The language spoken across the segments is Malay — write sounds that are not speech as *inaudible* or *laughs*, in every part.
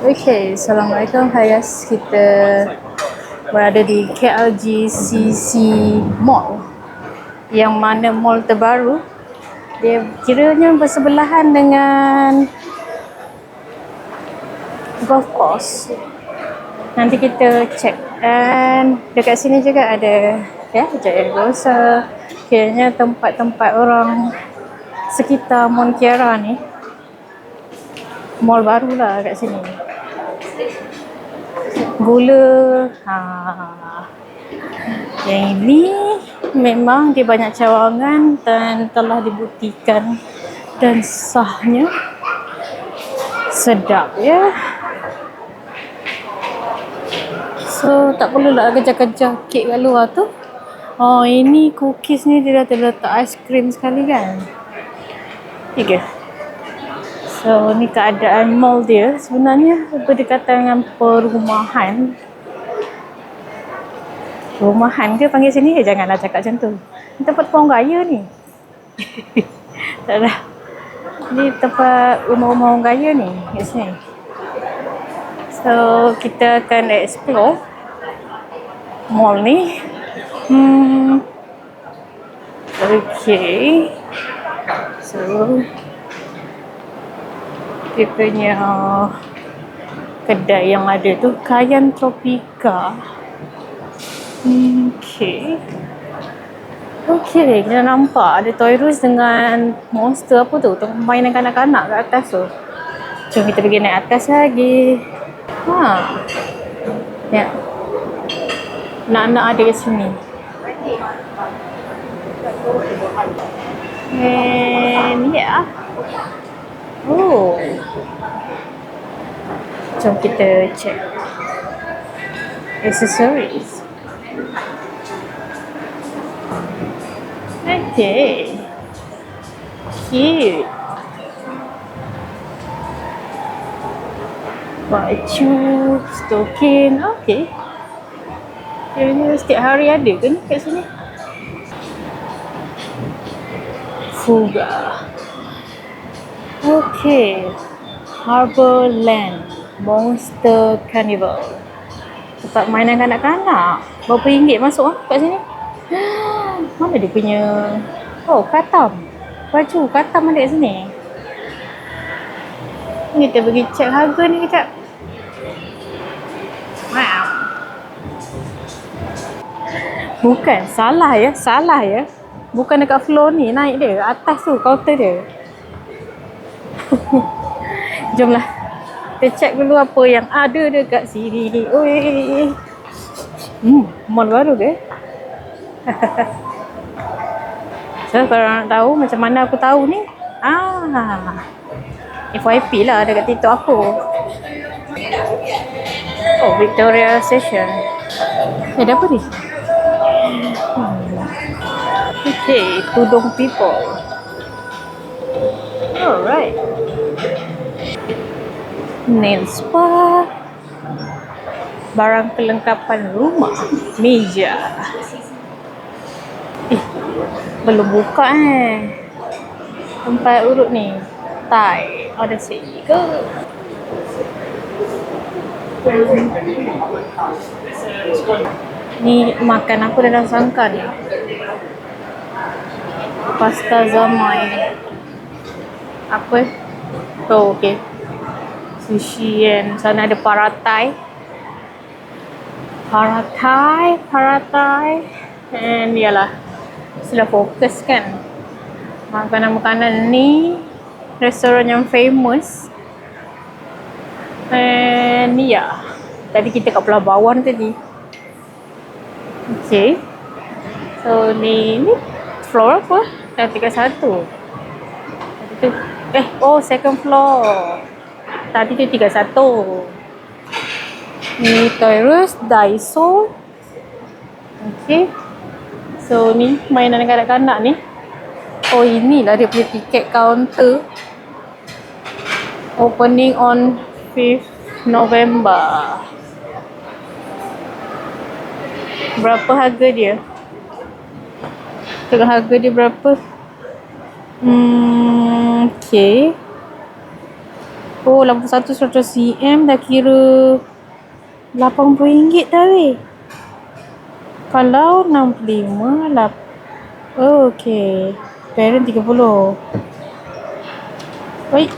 Okay, Assalamualaikum. Guys, kita berada di KLGCC Mall. Yang mana mall terbaru. Dia kiranya bersebelahan dengan golf course. Nanti kita check. Dan dekat sini juga ada ya Jaya Rosa kiranya tempat-tempat orang sekitar Mont Kiara ni. Mall baru lah kat sini gula. Ha. yang ini memang dia banyak cawangan dan telah dibuktikan dan sahnya. Sedap ya. So tak perlu nak kejar-kejar kek kat luar tu. Oh ini cookies ni dia dah terletak aiskrim sekali kan? Tiga So ni keadaan mall dia sebenarnya berdekatan dengan perumahan. Perumahan ke panggil sini? Eh, janganlah cakap macam tu. Ni tempat orang raya ni. *laughs* tak. Ni tempat rumah-rumah orang raya ni kat sini. So kita akan explore mall ni. Hmm. Okay. So dia punya kedai yang ada tu Kayan Tropika. Okay Okay, kita nampak ada Toy Rus dengan monster apa tu. Untuk mainan kanak-kanak kat atas tu. Jom kita pergi naik atas lagi. Ha. Ya. Nak-nak ada kat sini. And yeah Oh. Jom kita check. Accessories. Okay. Cute. Baju, stocking. Okay. Ini setiap hari ada ke ni kat sini? Fuga. Okay. Harbour Land. Monster Carnival. Tempat mainan kanak-kanak. Berapa ringgit masuk ah kat sini? *gasps* Mana dia punya... Oh, katam. Baju katam ada kat sini. Ni kita pergi check harga ni kejap. Wow. Bukan, salah ya, salah ya. Bukan dekat floor ni, naik dia. Atas tu, kaunter dia. *laughs* Jomlah. Kita check dulu apa yang ada dekat sini. Oi. Hmm, mall baru ke? *laughs* so, kalau nak tahu macam mana aku tahu ni? Ah. FYP lah dekat TikTok aku. Oh, Victoria Station. Eh, ada apa ni? Hmm. Okay, tudung people. Alright nail spa barang kelengkapan rumah meja. Eh belum buka eh. Tempat urut ni Thai ada sini ke ni makan aku dalam sangka ni pasta zamai apa oh okay sushi and sana ada paratai paratai paratai and yalah sudah fokus kan? Makanan-makanan ni restoran yang famous. And ya yeah. tadi kita kat Bawang tadi. Okay. So ni ni floor apa? tingkat satu eh oh second floor Tadi tu 31. Ni Toys Daiso. Okay. So ni mainan kanak-kanak ni. Oh inilah dia punya tiket counter. Opening on 5th November. Berapa harga dia? Tengok harga dia berapa? Hmm, okay. Oh, 81 100 cm dah kira RM80 dah weh. Kalau 65 lap oh, okey. Parent 30. Oi.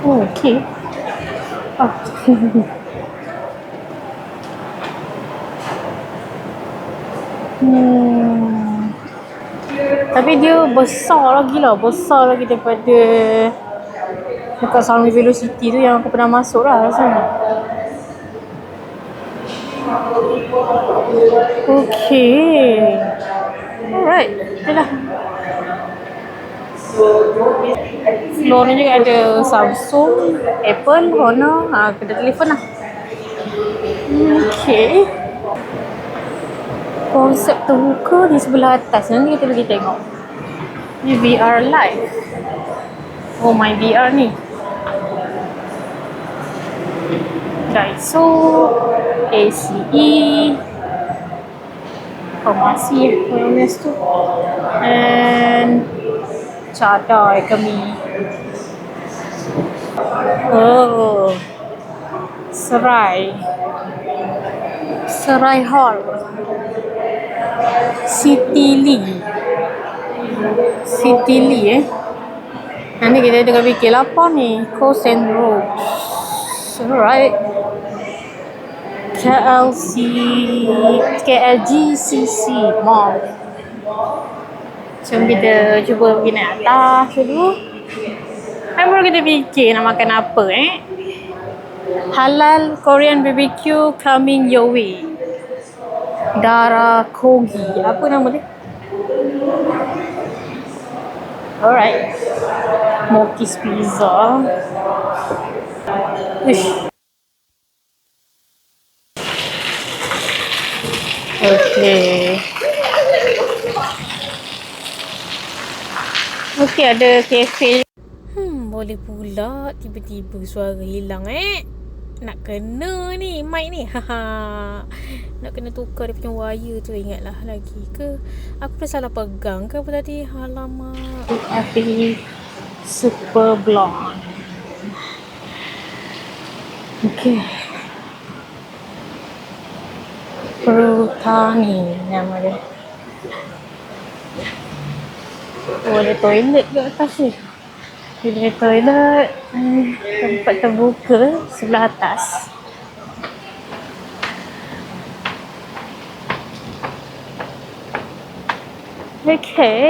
Oh, okey. Ah. *laughs* hmm. Tapi dia besar lagi lah. Besar lagi daripada dekat Sunway Velocity tu yang aku pernah masuk lah rasanya. Okay. Alright. Dah Floor ni juga ada Samsung, Apple, Honor. Ha, kedai telefon lah. Okay. Konsep terbuka di sebelah atas. Nanti kita pergi tengok. Ni VR live. Oh my VR ni. Daiso, ACE, Farmasi wellness tu. And cadai kami. Oh. Serai. Serai Hall. City Lee. City Lee eh. Nanti kita tengah fikir apa ni? Coast and Roads. Alright. KLC KLGCC Mall. Jom kita cuba pergi naik atas dulu. Kan baru kita fikir nak makan apa eh. Halal Korean BBQ coming your way. Dara Kogi. Apa nama dia? Alright. Moki's Pizza. Uish. Okay. Okay, ada kafe. Hmm, boleh pula tiba-tiba suara hilang eh. Nak kena ni mic ni. Haha. Nak kena tukar dia punya wire tu ingatlah lagi ke. Aku dah salah pegang ke apa tadi? Alamak. Happy Super Blonde. Okay. Frutani nama dia. Oh, ada toilet kat atas ni. Ada toilet. Eh, tempat terbuka sebelah atas. Okay.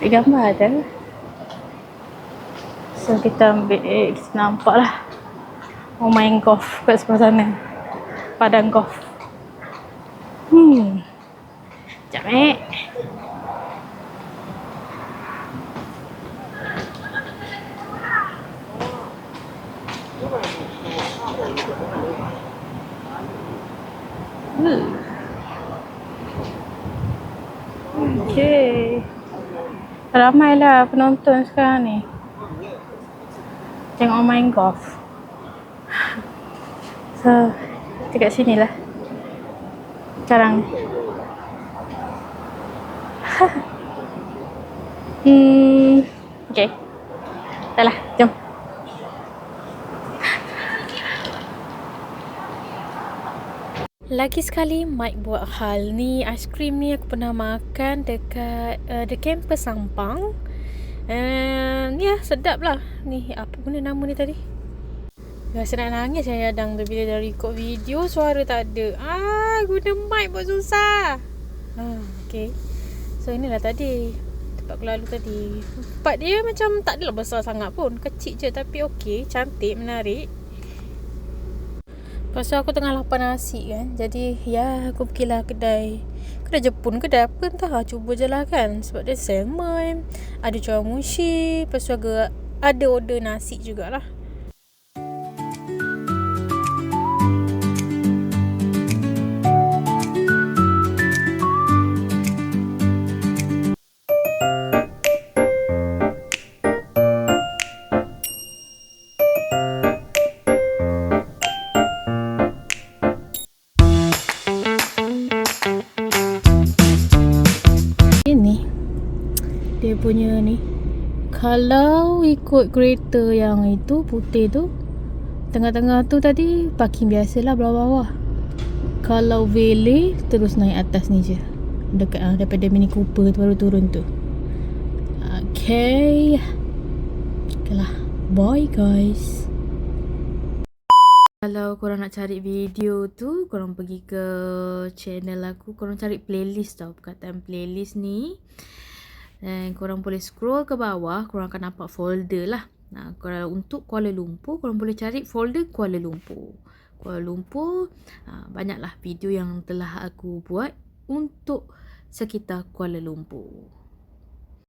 Ada gambar ada. So kita ambil, eh, kita nampak lah. Oh main golf kat sebelah sana. Padang golf. Hmm. Sekejap eh. Hmm. Okay. Ramailah penonton sekarang ni. Tengok main golf. So, dekat sini lah. Sekarang. *laughs* hmm, okay. Dah lah, jom. Lagi sekali Mike buat hal ni Aiskrim ni aku pernah makan Dekat uh, The Campus Sampang And ya yeah, sedap lah Ni apa guna nama ni tadi Rasa nak nangis saya adang tu bila dah record video suara tak ada. Ah, guna mic buat susah. Ah, okay. So inilah tadi tempat aku lalu tadi. Tempat dia macam tak adalah besar sangat pun. Kecil je tapi okey, cantik, menarik. Lepas tu aku tengah lapar nasi kan. Jadi ya aku pergilah kedai. Kedai Jepun kedai apa entah. Cuba je lah kan. Sebab dia salmon. Ada chawamushi. Lepas tu agak ada order nasi jugalah. Kalau ikut kereta yang itu putih tu Tengah-tengah tu tadi parking biasalah bawah-bawah Kalau Vele terus naik atas ni je Dekat ah, daripada Mini Cooper tu baru turun tu Okay lah Bye guys kalau korang nak cari video tu, korang pergi ke channel aku. Korang cari playlist tau. Perkataan playlist ni. Dan korang boleh scroll ke bawah. Korang akan nampak folder lah. Nah, kalau untuk Kuala Lumpur, korang boleh cari folder Kuala Lumpur. Kuala Lumpur, ha, banyaklah video yang telah aku buat untuk sekitar Kuala Lumpur.